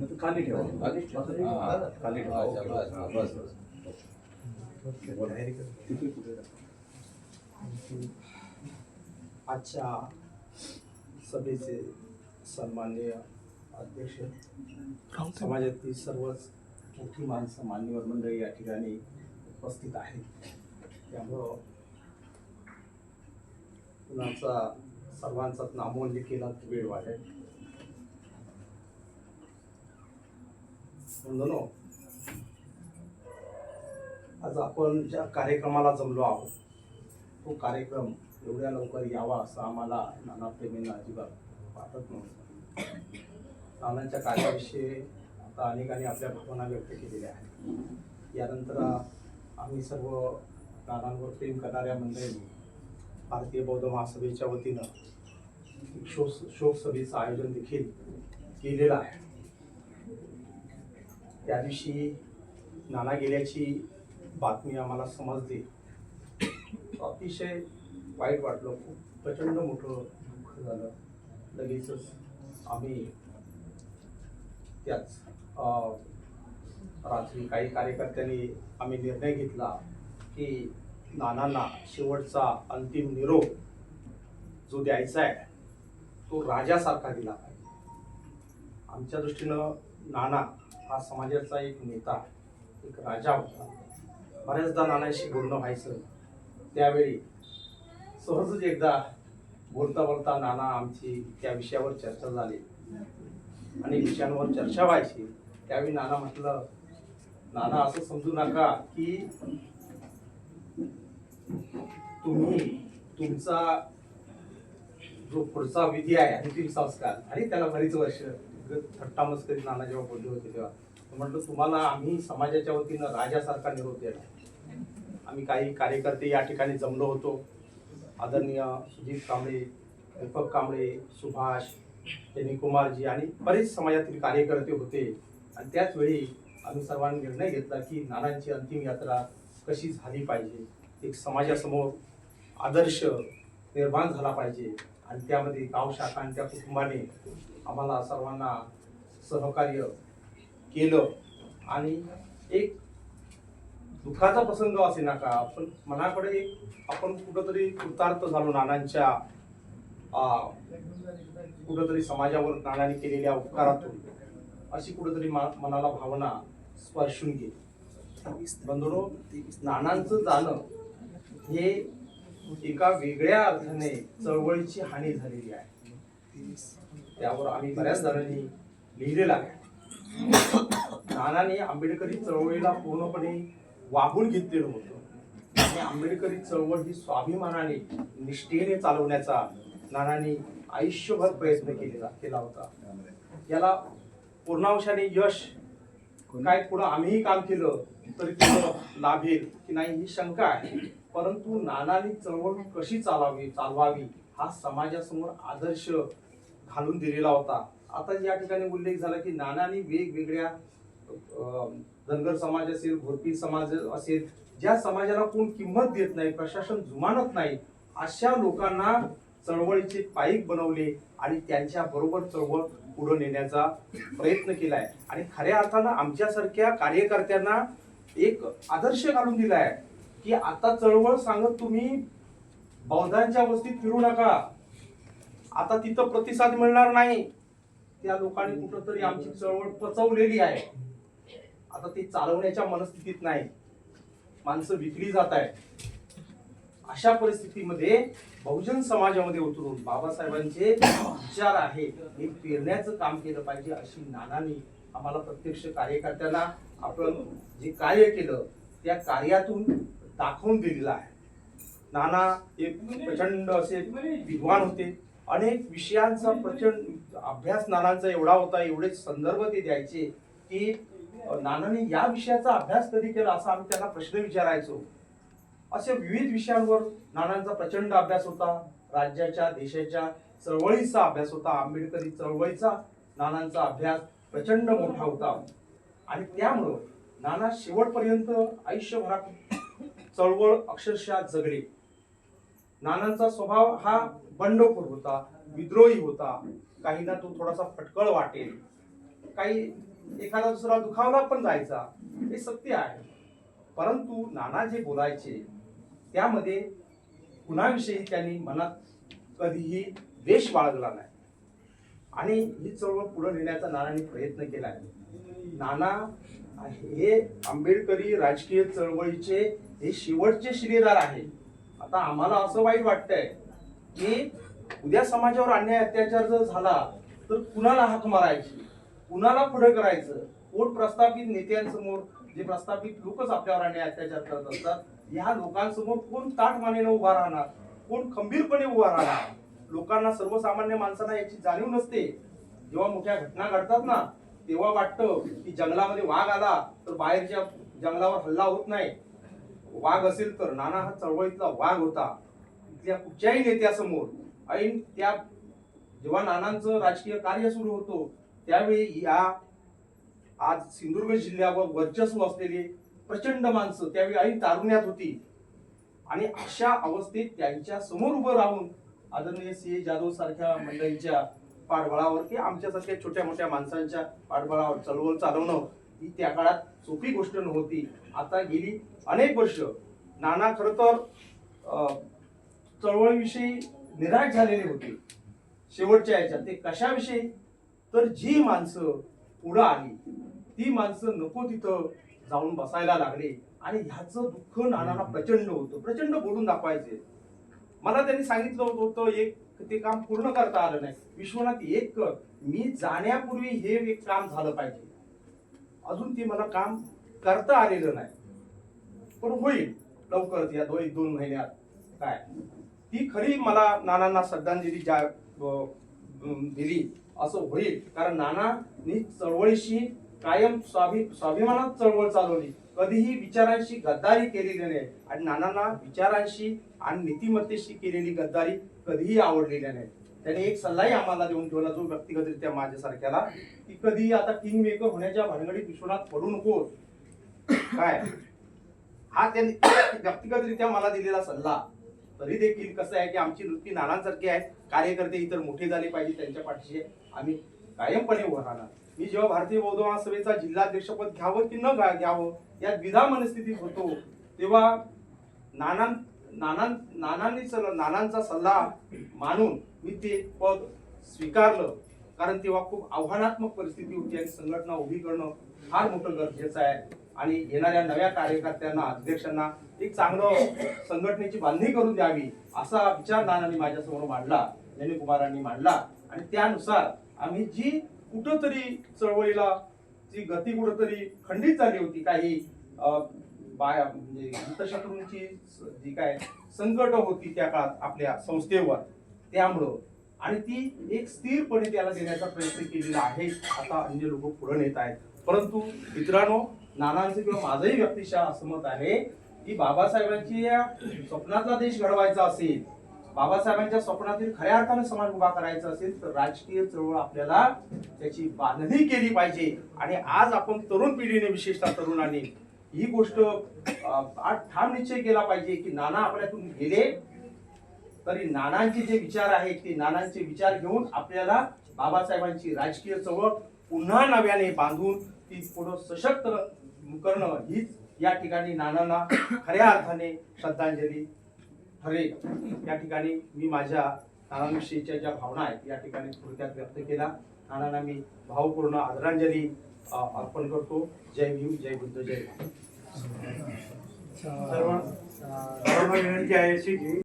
ते खाली ठेवा खाली ठेवा. हा, खाली ठेवा अच्छा, ओके. बस, बस. आजच्या सभेचे सन्माननीय अध्यक्ष समाजातील सर्वच मोठी माणसं मान्यवर मंडळी या ठिकाणी उपस्थित आहेत त्यामुळं कुणाचा सर्वांचाच नामोल्लेख केला वेळ वाटेल म्हणून आज आपण ज्या कार्यक्रमाला जमलो आहोत तो कार्यक्रम एवढ्या लवकर यावा असं आम्हाला नाना प्रेमींना अजिबात वाटत नव्हतं. नानांच्या कार्याविषयी आता अनेकांनी आपल्या भावना व्यक्त केलेल्या आहेत. यानंतर आम्ही सर्व नानांवर प्रेम करणाऱ्या मंडळींनी भारतीय बौद्ध महासभेच्या वतीनं शोक शोकसभेचं आयोजन देखील केलेलं आहे. त्या दिवशी नाना गेल्याची बातमी आम्हाला समजली अतिशय वाईट वाटलं. खूप प्रचंड मोठं दुःख झालं. लगेचच आम्ही त्याच अं, रात्री काही कार्यकर्त्यांनी आम्ही निर्णय घेतला की नानांना शेवटचा अंतिम निरोप जो द्यायचा आहे तो राजासारखा दिला पाहिजे. आमच्या दृष्टीनं नाना हा समाजाचा एक नेता एक राजा होता. बऱ्याचदा नानाशी बोलणं व्हायचं. त्यावेळी सहजच एकदा बोलता बोलता नाना आमची त्या विषयावर चर्चा झाली. आणि विषयांवर चर्चा व्हायची. त्यावेळी नाना म्हटलं नाना असं समजू नका की तुम्ही तुमचा जो पुढचा विधी आहे अंतिम संस्कार आणि त्याला बरीच वर्ष थट्टा मस्करी नाना जेव्हा बोलले होते तेव्हा म्हटलं तुम्हाला आम्ही समाजाच्या वतीनं राजासारखा निरोप देणार आम्ही काही कार्यकर्ते या ठिकाणी जमलो होतो. आदरणीय सुजित कांबळे दीपक कांबळे सुभाष त्यांनी कुमारजी आणि बरेच समाजातील कार्यकर्ते होते. आणि त्याचवेळी आम्ही सर्वांनी निर्णय घेतला की नानांची अंतिम यात्रा कशी झाली पाहिजे? एक समाजासमोर आदर्श निर्माण झाला पाहिजे. आणि त्यामध्ये गाव शाखांच्या कुटुंबाने आम्हाला सर्वांना सहकार्य केलं. आणि एक दुःखाचा प्रसंग असे नका पण मनाकडे आपण कुठंतरी कृतार्थ झालो नानांच्या कुठंतरी समाजावर नानाने केलेल्या उपकारातून. अशी कुठंतरी मनाला भावना स्पर्शून गेली. बंधुरो नानांचं जाणं हे एका वेगळ्या अर्थाने चळवळीची हानी झालेली आहे. त्यावर आम्ही बऱ्याच जणांनी लिहिलेलं आहे. नानाने आंबेडकरी चळवळीला पूर्णपणे वाहून घेतलेलं होतं. आणि आंबेडकरी चळवळ ही स्वाभिमानाने निष्ठेने चालवण्याचा नानांनी आयुष्यभर प्रयत्न केलेला केला होता. याला पूर्णांशाने यश काय पुढं आम्हीही काम केलं तरी त्याला लाभेल की नाही ही शंका आहे. परंतु नानांनी चळवळ कशी चालावी चालवावी हा समाजासमोर आदर्श घालून दिलेला होता. आता या ठिकाणी उल्लेख झाला की नानांनी वेगवेगळ्या अं, धनगर समाज असेल घोरपी समाज असेल ज्या समाजाला कोण किंमत देत नाही प्रशासन जुमानत नाही अशा लोकांना चळवळीचे पाईक बनवले आणि त्यांच्या बरोबर चळवळ पुढे नेण्याचा प्रयत्न केलाय. आणि खऱ्या अर्थानं आमच्यासारख्या कार्यकर्त्यांना एक आदर्श घालून दिलाय. की आता चळवळ सांगत तुम्ही बौद्धांच्या वस्तीत फिरू नका. आता तिथं प्रतिसाद मिळणार नाही. त्या लोकांनी कुठंतरी आमची चळवळ पचवलेली आहे. आता ती चालवण्याच्या मनस्थितीत नाही. माणसं विकली जात आहेत. अशा परिस्थितीमध्ये बहुजन समाजामध्ये उतरून बाबासाहेबांचे विचार आहेत हे पेरण्याचं काम केलं पाहिजे अशी नानांनी आम्हाला प्रत्यक्ष कार्यकर्त्यांना आपण जे कार्य केलं त्या कार्यातून दाखवून दिलेलं आहे. नाना एक प्रचंड असे विद्वान होते. अनेक विषयांचा प्रचंड अभ्यास नानांचा एवढा होता एवढे संदर्भ ते द्यायचे की नानाने या विषयाचा अभ्यास कधी केला असा आम्ही त्यांना प्रश्न विचारायचो. असे विविध विषयांवर नानांचा प्रचंड अभ्यास होता. राज्याच्या देशाच्या चळवळीचा अभ्यास होता. आंबेडकरी चळवळीचा नानांचा अभ्यास प्रचंड मोठा होता. आणि त्यामुळं नाना शेवटपर्यंत आयुष्यभरात चळवळ अक्षरशः जगली नानांचा स्वभाव हा बंडखोर होता विद्रोही होता. काहींना तो थोडासा फटकळ वाटेल. काही एखादा दुसरा दुखावला पण जायचा. हे सत्य आहे. परंतु नाना जे बोलायचे त्यामध्ये कुणाविषयी त्यांनी मनात कधीही द्वेष बाळगला नाही. आणि ही चळवळ पुढे नेण्याचा नानांनी प्रयत्न केला आहे. नाना हे आंबेडकरी राजकीय चळवळीचे हे शेवटचे शिलेदार आहे आता आम्हाला असं वाईट वाटतंय की उद्या समाजावर अन्याय अत्याचार जर झाला तर कुणाला हाक मारायची? कुणाला पुढे करायचं? कोण प्रस्थापित नेत्यांसमोर जे प्रस्थापित लोकच आपल्यावर अन्याय अत्याचार करत असतात ह्या लोकांसमोर कोण ताट मानेनं उभा राहणार? कोण खंबीरपणे उभा राहणार? लोकांना सर्वसामान्य माणसांना याची जाणीव नसते. जेव्हा मोठ्या घटना घडतात ना तेव्हा वाटतं की जंगलामध्ये वाघ आला तर बाहेरच्या जंगलावर हल्ला होत नाही. वाघ असेल तर नाना हा चळवळीतला वाघ होता. इथल्या कुठच्याही नेत्यासमोर. ऐन त्या जेव्हा नानांचं राजकीय कार्य सुरू होतो त्यावेळी या आज सिंधुदुर्ग जिल्ह्यावर वर्चस्व असलेली प्रचंड माणसं त्यावेळी ऐन तारुण्यात होती. आणि अशा अवस्थेत त्यांच्यासमोर उभं राहून आदरणीय सी ए जाधव सारख्या मंडळींच्या पाठबळावर की आमच्यासारख्या छोट्या मोठ्या माणसांच्या पाठबळावर चळवळ चालवणं ही त्या काळात सोपी गोष्ट नव्हती. आता गेली अनेक वर्ष. नाना खर तर अं, चळवळीविषयी निराश झालेले होते. शेवटच्या याच्यात. ते कशाविषयी? तर जी माणसं पुढं आली ती माणसं नको तिथं जाऊन बसायला लागले. आणि ह्याचं दुःख नानाला प्रचंड होतं. प्रचंड बोलून दाखवायचे. मला त्यांनी सांगितलं होतं एक ते काम पूर्ण करता आलं नाही. विश्वनाथ एक कर मी जाण्यापूर्वी हे एक काम झालं पाहिजे. अजून ते मला काम करता आलेलं नाही. पण होईल लवकरच या दोन एक दोन महिन्यात. काय? ती खरी मला नानांना श्रद्धांजली ज्या दिली असं होईल. कारण नानांनी चळवळीशी कायम स्वाभि स्वाभिमानात चळवळ चालवली. कधीही विचारांशी गद्दारी केलेली नाही. आणि नानांना विचारांशी आणि नीतिमत्तेशी केलेली गद्दारी कधीही आवडलेली नाही. त्याने एक सल्लाही आम्हाला देऊन ठेवला जो व्यक्तिगतरित्या माझ्यासारख्याला की कधी आता किंग मेकर होण्याच्या भानगडीत विश्वनाथ पडू नको काय? हा त्यांनी व्यक्तिगतरित्या मला दिलेला सल्ला. तरी देखील कसं आहे की आमची वृत्ती नानांसारखी आहे. कार्यकर्ते इतर मोठे झाले पाहिजे त्यांच्या पाठीशी. आम्ही कायमपणे उभं राहणार. मी जेव्हा भारतीय बौद्ध महासभेचा जिल्हाध्यक्षपद घ्यावं की न घ्यावं या द्विधा मनस्थितीत होतो तेव्हा नानां नाना नानांनी सल- नानांचा सल्ला मानून मी ते पद स्वीकारलं. कारण तेव्हा खूप आव्हानात्मक परिस्थिती होती आणि संघटना उभी करणं फार मोठं गरजेचं आहे. आणि येणाऱ्या नव्या कार्यकर्त्यांना अध्यक्षांना एक चांगलं संघटनेची बांधणी करून द्यावी असा विचार नानांनी माझ्यासमोर मांडला कुमारांनी मांडला. आणि त्यानुसार आम्ही जी कुठंतरी चळवळीला जी गती कुठंतरी खंडित झाली होती काही अं, बाया म्हणजे हितशत्रूंची जी काय संकट होती त्या काळात आपल्या संस्थेवर त्यामुळं. आणि ती एक स्थिरपणे त्याला देण्याचा प्रयत्न केलेला आहे. आता अन्य लोक पुढे नेत आहेत. परंतु मित्रांनो नानांचं किंवा माझंही व्यक्तिशः असं मत आहे की बाबासाहेबांची या स्वप्नातला देश घडवायचा असेल बाबासाहेबांच्या स्वप्नातील खऱ्या अर्थाने समाज उभा करायचा असेल तर राजकीय चळवळ आपल्याला त्याची बांधणी केली पाहिजे. आणि आज आपण तरुण पिढीने विशेषतः तरुणांनी ही गोष्ट ठाम निश्चय केला पाहिजे की नाना आपल्यातून गेले तरी नानांचे जे विचार आहेत ते नानांचे विचार घेऊन आपल्याला बाबासाहेबांची राजकीय चळवळ पुन्हा नव्याने बांधून ती पुढं सशक्त करणं हीच या ठिकाणी नानांना खऱ्या अर्थाने श्रद्धांजली ठरेल. या ठिकाणी मी माझ्या नानांविषयीच्या ज्या भावना आहेत या ठिकाणी थोडक्यात व्यक्त केला नानांना मी भावपूर्ण आदरांजली अर्पण करतो. जय भीम जय बुद्ध जय. सर्व सर्वांना विनंती आहे अशी की